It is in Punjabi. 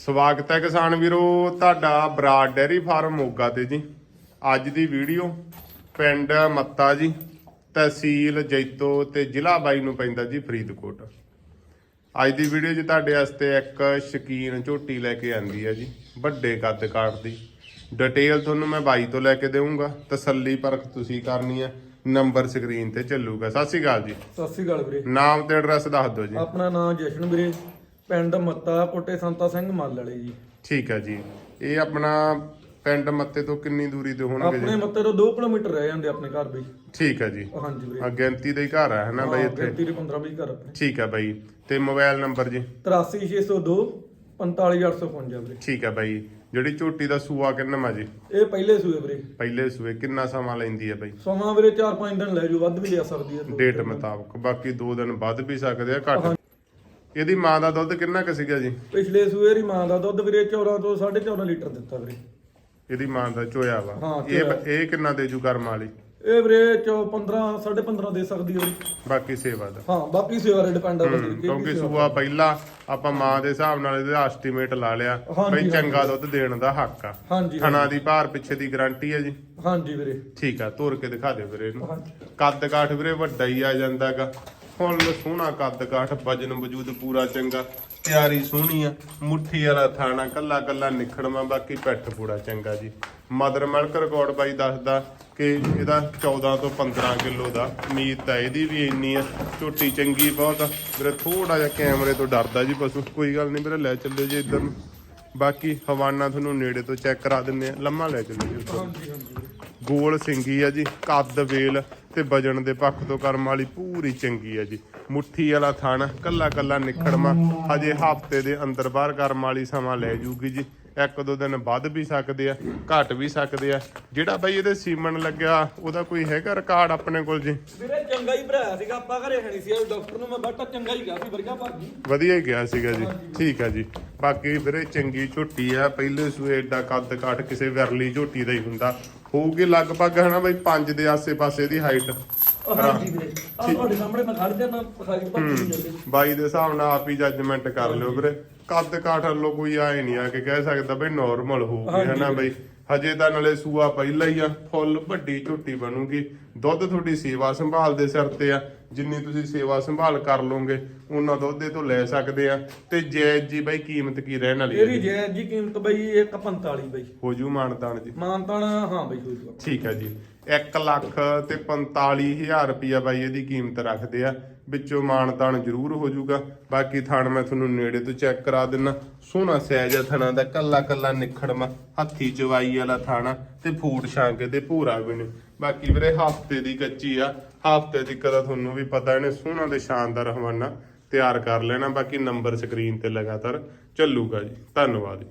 ਸਵਾਗਤ ਹੈ ਕਿਸਾਨ ਵੀਰੋ ਤੁਹਾਡਾ ਬਰਾਡ ਡੈਰੀ ਫਾਰਮ ਮੋਗਾ ਤੇ ਜੀ। ਅੱਜ ਦੀ ਵੀਡੀਓ ਪਿੰਡ ਮੱਤਾ ਜੀ ਤਹਿਸੀਲ ਜੈਤੋ ਤੇ ਜ਼ਿਲ੍ਹਾ ਬਾਈ ਨੂੰ ਪੈਂਦਾ ਜੀ ਫਰੀਦਕੋਟ। ਅੱਜ ਦੀ ਵੀਡੀਓ 'ਚ ਤੁਹਾਡੇ ਵਾਸਤੇ ਇੱਕ ਸ਼ਕੀਨ ਝੋਟੀ ਲੈ ਕੇ ਆਂਦੀ ਹੈ ਜੀ ਵੱਡੇ ਕੱਦ ਕਾਠ ਦੀ। ਡਿਟੇਲ ਤੁਹਾਨੂੰ ਮੈਂ ਬਾਈ ਤੋਂ ਲੈ ਕੇ ਦੇਵਾਂਗਾ ਤਸੱਲੀ ਪਰਖ ਤੁਸੀਂ ਕਰਨੀ ਹੈ ਨੰਬਰ ਸਕਰੀਨ ਤੇ ਚੱਲੂਗਾ। ਸਤਿ ਸ਼੍ਰੀ ਅਕਾਲ ਜੀ। ਸਤਿ ਸ੍ਰੀ ਅਕਾਲ ਵੀਰੇ। ਨਾਮ ਤੇ ਐਡਰੈਸ ਦੱਸ ਦਿਓ ਜੀ। ਆਪਣਾ ਨਾਮ ਜਸ਼ਨ ਵੀਰੇ। ਪਿੰਡ ਮੱਤਾ ਕੋਟੇ ਸੰਤਾ ਸਿੰਘ ਮੱਲ ਵਾਲੇ ਜੀ। ਠੀਕ ਹੈ ਜੀ। ਇਹ ਆਪਣਾ ਪਿੰਡ ਮੱਤੇ ਤੋਂ ਕਿੰਨੀ ਦੂਰੀ ਤੇ ਹੋਣਗੇ ਆਪਣੇ ਜੀ? ਮੱਤੇ ਤੋਂ 2 ਕਿਲੋਮੀਟਰ ਰਹਿ ਜਾਂਦੇ ਆਪਣੇ ਘਰ ਬਈ ਠੀਕ ਹੈ ਜੀ। ਹਾਂਜੀ ਵੀਰੇ। ਆ ਗਿਣਤੀ ਦਾ ਹੀ ਘਰ ਹੈ ਹਨਾ ਬਾਈ ਇੱਥੇ? 33 15 ਵੀ ਘਰ ਆਪਣੇ। ਠੀਕ ਹੈ ਬਾਈ। ਤੇ ਮੋਬਾਈਲ ਨੰਬਰ ਜੀ? 83602 45855 ਵੀਰੇ। ਠੀਕ ਹੈ ਬਾਈ। ਜਿਹੜੀ ਝੋਟੀ ਦਾ ਸੂਆ ਕਿੰਨਾ ਜੀ? ਇਹ ਪਹਿਲੇ ਸੂਏ ਵੀਰੇ। ਪਹਿਲੇ ਸੂਏ ਕਿੰਨਾ ਸਮਾਂ ਲੈਂਦੀ ਹੈ ਬਾਈ? ਸਮਾਂ ਵੀਰੇ 4-5 ਦਿਨ ਲੈ ਜਾਓ ਵੱਧ ਵੀ ਲਿਆ ਸਕਦੀ ਹੈ ਡੇਟ ਮੁਤਾਬਕ। ਬਾਕੀ 2 ਦਿਨ ਵੱਧ ਵੀ ਸਕਦੇ ਆ ਘੱਟ ਇਹਦੀ ਮਾਂ ਦਾ ਦੁੱਧ ਕਿੰਨਾ ਕੁ ਸੀਗਾ ਜੀ? ਪਿਛਲੇ ਸੂਏ ਦੀ ਮਾਂ ਦਾ ਦੁੱਧ ਵੀਰੇ 14 ਤੋਂ 14.5 ਲੀਟਰ ਦਿੱਤਾ ਵੀਰੇ। ਇਹਦੀ ਮਾਂ ਦਾ ਚੋਇਆ ਵਾ। ਹਾਂ, ਇਹ ਇਹ ਕਿੰਨਾ ਦੇ ਜੂ ਕਰਮ ਵਾਲੀ? ਇਹ ਵੀਰੇ 15 15.5 ਦੇ ਸਕਦੀ ਹੈ ਵੀਰੇ। ਬਾਕੀ ਸੇਵਾ ਦਾ। ਹਾਂ ਬਾਕੀ ਸੇਵਾ ਦੇ ਡਿਪੈਂਡ ਆ ਵੀਰੇ ਕਿਉਂਕਿ ਸੂਆ ਪਹਿਲਾ ਆਪਾਂ ਮਾਂ ਦੇ ਹਿਸਾਬ ਨਾਲ ਇਹਦਾ ਐਸਟੀਮੇਟ ਲਾ ਲਿਆ ਹਾਂਜੀ, ਬਈ ਚੰਗਾ ਦੁੱਧ ਦੇਣ ਦਾ ਹੱਕ ਆ। ਹਾਂਜੀ ਥਣਾ ਦੀ ਭਾਰ ਪਿੱਛੇ ਦੀ ਗਾਰੰਟੀ ਹੈ ਜੀ। ਹਾਂਜੀ ਵੀਰੇ। ਠੀਕ ਆ ਤੋਰ ਕੇ ਦਿਖਾ ਦਿਓ ਵੀਰੇ ਇਹਨੂੰ। ਹਾਂਜੀ। ਕੱਦ ਕਾਠ ਵੀਰੇ ਵੱਡਾ ਹੀ ਆ ਜਾਂਦਾਗਾ। ਹੁਣ ਸੋਹਣਾ ਕੱਦ ਕਾਠ ਵਜਨ ਵਜੂਦ ਪੂਰਾ ਚੰਗਾ ਤਿਆਰੀ ਸੋਹਣੀ ਆ। ਮੁੱਠੀ ਵਾਲਾ ਥਾਣਾ ਕੱਲਾ ਕੱਲਾ ਨਿਖੜਵਾ ਬਾਕੀ ਪਿੱਠ ਪੂਰਾ ਚੰਗਾ ਜੀ। ਮਦਰ ਮਿਲਕ ਰਿਕਾਰਡ ਬਾਈ ਦੱਸਦਾ ਕਿ ਇਹਦਾ 14 ਤੋਂ 15 ਕਿਲੋ ਦਾ ਉਮੀਦ ਤਾਂ ਇਹਦੀ ਵੀ ਇੰਨੀ ਆ। ਝੋਟੀ ਚੰਗੀ ਬਹੁਤ ਵੀਰੇ ਥੋੜਾ ਜਿਹਾ ਕੈਮਰੇ ਤੋਂ ਡਰਦਾ ਜੀ ਪਸ਼ੂ। ਕੋਈ ਗੱਲ ਨਹੀਂ ਵੀਰੇ ਲੈ ਚੱਲਿਓ ਜੀ ਇੱਧਰ ਨੂੰ। ਬਾਕੀ ਹਵਾਨਾ ਤੁਹਾਨੂੰ ਨੇੜੇ ਤੋਂ ਚੈੱਕ ਕਰਾ ਦਿੰਨੇ ਆ। ਲੰਮਾ ਲੈ ਚੱਲਿਓ ਜੀ। ਗੋਲ ਸਿੰਗੀ ਆ ਜੀ ਕੱਦ ਵੇਲ। ਤੇ ਵਜਨ ਦੇ ਪੱਖ ਤੋਂ ਕਰਮ ਵਾਲੀ ਪੂਰੀ ਚੰਗੀ ਆ ਜੀ। ਮੁੱਠੀ ਵਾਲਾ ਥਣ ਕੱਲਾ ਕੱਲਾ ਨਿਖੜਮਾ, ਹਜੇ ਹਫ਼ਤੇ ਦੇ ਅੰਦਰ ਬਾਹਰ ਕਰਮ ਵਾਲੀ ਸਮਾਂ ਲੈ ਜੂਗੀ ਜੀ। ਇੱਕ ਦੋ ਦਿਨ ਵੱਧ ਵੀ ਸਕਦੇ ਆ ਘਟ ਵੀ ਸਕਦੇ ਆ। ਜਿਹੜਾ ਬਾਈ ਇਹਦੇ ਸੀਮਨ ਲੱਗਿਆ ਉਹਦਾ ਕੋਈ ਹੈਗਾ ਰਿਕਾਰਡ ਆਪਣੇ ਕੋਲ ਜੀ? ਵੀਰੇ ਚੰਗਾ ਹੀ ਭਰਾਇਆ ਸੀਗਾ ਆਪਾਂ ਘਰੇ ਨਹੀਂ ਸੀ ਡਾਕਟਰ ਨੂੰ ਮੈਂ ਬੈਠਾ ਚੰਗਾ ਹੀ ਗਿਆ ਸੀ ਵਰਗਾ ਭਾਜੀ ਵਧੀਆ ਹੀ ਗਿਆ ਸੀਗਾ ਜੀ ਠੀਕ ਆ ਜੀ। ਬਾਕੀ ਵੀਰੇ ਚੰਗੀ ਝੋਟੀ ਆ ਪਹਿਲੇ ਸੂਏ ਏਡਾ ਕੱਦ ਕਾਠ ਕਿਸੇ ਵਿਰਲੀ ਝੋਟੀ ਦਾ ਹੀ ਹੁੰਦਾ। ਹੋਊਗੀ ਲਗਭਗ ਹਨਾ ਬਾਈ 5 ਦੇ ਆਸੇ-ਪਾਸੇ ਦੀ ਹਾਈਟ ਹਾਂਜੀ ਵੀਰੇ ਆ ਤੁਹਾਡੇ ਸਾਹਮਣੇ ਮੈਂ ਖੜ ਜਾਣਾ ਖਾਈ ਭਾਜੀ ਜਾਂਦੇ। ਬਾਈ ਦੇ ਹਿਸਾਬ ਨਾਲ ਆਪ ਹੀ ਜੱਜਮੈਂਟ ਕਰ ਲਿਓ ਵੀਰੇ। ਕੱਦ ਕਾਠ ਵੱਲੋਂ ਕੋਈ ਆਏ ਨਹੀਂ ਆ ਕੇ ਕਹਿ ਸਕਦਾ ਬਈ ਨਾਰਮਲ ਹੋਊਗੀ ਹਨਾ ਬਈ? ਹਜੇ ਤਾਂ ਨਾਲੇ ਸੂਆ ਪਹਿਲਾਂ ਹੀ ਆ ਫੁੱਲ ਵੱਡੀ ਝੋਟੀ ਬਣੂਗੀ। ਦੁੱਧ ਤੁਹਾਡੀ ਸੇਵਾ ਸੰਭਾਲ ਦੇ ਸਿਰ ਤੇ ਆ। ਜਿੰਨੀ ਤੁਸੀਂ ਸੇਵਾ ਸੰਭਾਲ ਕਰ ਲੋਗੇ ਉਹਨਾਂ ਦੁੱਧ ਇਹ ਤੋਂ ਲੈ ਸਕਦੇ ਆ। ਤੇ ਜੈਜ ਜੀ ਬਾਈ ਕੀਮਤ ਕੀ ਰਹਿਣ ਵਾਲੀ ਇਹਦੀ ਹੈ ਜਾਇਜ਼ ਜੀ ਕੀਮਤ ਬਈ 145 ਬਈ। ਹੋ ਜੂ ਮਾਨਤਾਨ ਜੀ। ਮਾਨਤਾਨ ਹਾਂ ਬਈ ਹੋ ਜੂਗਾ ਠੀਕ ਹੈ ਜੀ। 1 ਲੱਖ ਤੇ 45000 ਰੁਪਿਆ ਬਾਈ ਇਹਦੀ ਕੀਮਤ ਰੱਖਦੇ ਆ। ਵਿੱਚੋਂ ਮਾਣ ਤਾਣ ਜ਼ਰੂਰ ਹੋ ਜਾਊਗਾ। ਬਾਕੀ ਥਣ ਮੈਂ ਤੁਹਾਨੂੰ ਨੇੜੇ ਤੋਂ ਚੈੱਕ ਕਰਾ ਦਿੰਨਾ। ਸੋਹਣਾ ਸਾਈਜ਼ ਆ ਥਣਾ ਦਾ, ਕੱਲਾ ਕੱਲਾ ਨਿਖੜਮਾ ਹੱਥੀ ਚਵਾਈ ਵਾਲਾ ਥਾਣਾ ਤੇ ਫੂਟ ਛਾਂਕੇ ਤੇ ਭੂਰਾ ਵੀ ਨੇ। ਬਾਕੀ ਵੀਰੇ ਹਫ਼ਤੇ ਦੀ ਕੱਚੀ ਆ, ਹਫ਼ਤੇ ਦੀ ਕਦਾ ਤੁਹਾਨੂੰ ਵੀ ਪਤਾ ਇਹਨੇ ਸੋਹਣਾ ਤੇ ਸ਼ਾਨਦਾਰ ਹਵਾਨਾ ਤਿਆਰ ਕਰ ਲੈਣਾ। ਬਾਕੀ ਨੰਬਰ ਸਕਰੀਨ ਤੇ ਲਗਾਤਾਰ ਚੱਲੂਗਾ ਜੀ। ਧੰਨਵਾਦ ਜੀ।